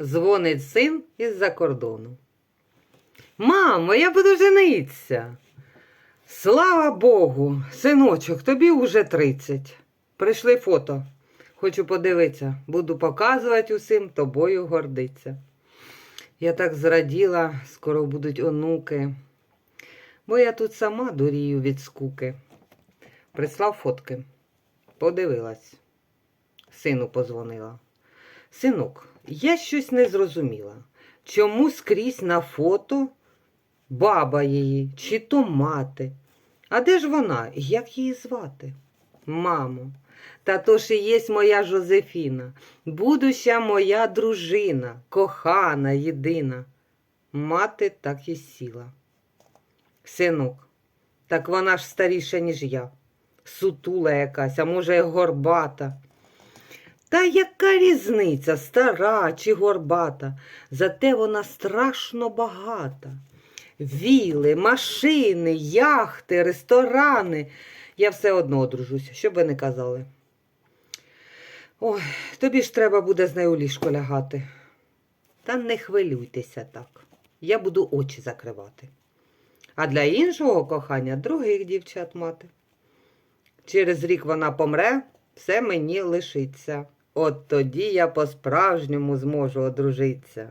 Дзвонить син із-за кордону. Мамо, я буду жениться. Слава Богу, синочок, тобі уже 30. Прийшли фото. Хочу подивитися, буду показувати усім, тобою гордиться. Я так зраділа, скоро будуть онуки. Бо я тут сама дурію від скуки. Прислав фотки. Подивилась. Сину позвонила. Синок, я щось не зрозуміла. Чому скрізь на фото баба її, чи то мати? А де ж вона? Як її звати? Мамо, та то ж і є моя Жозефіна, будуща моя дружина, кохана, єдина. Мати так і сіла. Синок, так вона ж старіша, ніж я. Сутула якась, а може, й горбата. Та яка різниця, стара чи горбата? Зате вона страшно багата. Віли, машини, яхти, ресторани. Я все одно одружуся, б ви не казали. Ой, тобі ж треба буде з нею ліжко лягати. Та не хвилюйтеся так. Я буду очі закривати. А для іншого кохання других дівчат мати. Через рік вона помре, все мені лишиться. От тоді я по-справжньому зможу одружитися.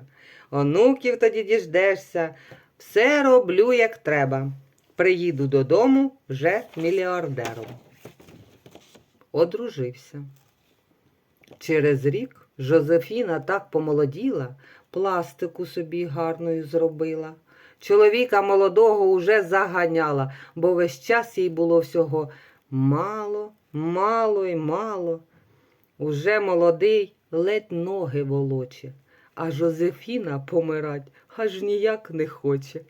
Онуків тоді діждешся, все роблю як треба. Приїду додому вже мільярдером. Одружився. Через рік Жозефіна так помолоділа, пластику собі гарною зробила. Чоловіка молодого уже заганяла, бо весь час їй було всього мало, мало й мало. Уже молодий ледь ноги волоче, а Жозефіна помирать аж ніяк не хоче.